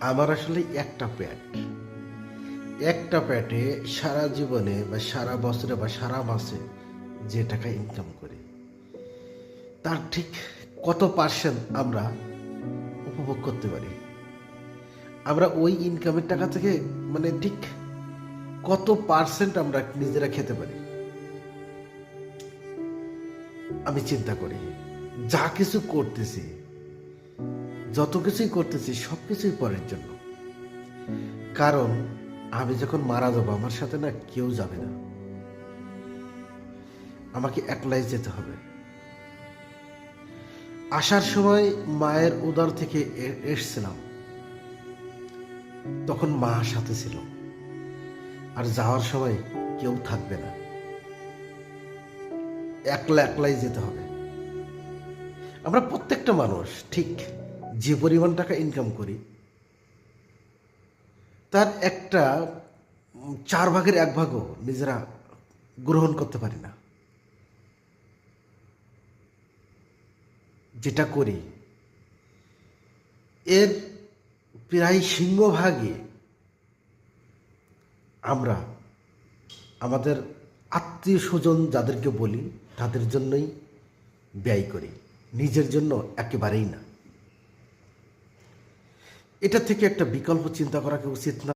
আমার আসলে একটা প্যাট একটা প্যাটে সারা জীবনে বা সারা বছরে বা সারা মাসে যে টাকা ইনকাম করি, তার ঠিক কত পার্সেন্ট আমরা উপভোগ করতে পারি? আমরা ওই ইনকামের টাকা থেকে মানে ঠিক কত পার্সেন্ট আমরা নিজেরা খেতে পারি? আমি চিন্তা করি, যা কিছু করতেছি যত কিছুই করতেছি, সব কিছুই পরের জন্য। কারণ, আমি যখন মারা যাব, আমার সাথে না কেউ যাবে না। আমাকে একলাই যেতে হবে। আসার সময় মায়ের উদার থেকে এসছিলাম। তখন মা সাথে ছিল। আর যাওয়ার সময় কেউ থাকবে না। একলা একলাই যেতে হবে। আমরা প্রত্যেকটা মানুষ, ঠিক। যে পরিমাণ টাকা ইনকাম করি, তার একটা চার ভাগের এক ভাগও নিজেরা গ্রহণ করতে পারি না। যেটা করি, এর প্রায় সিংহভাগে আমরা আমাদের আত্মীয় স্বজন যাদেরকে বলি, তাদের জন্যই ব্যয় করি। নিজের জন্য একেবারেই না। এটা থেকে একটা বিকল্প চিন্তা করা কি উচিত না?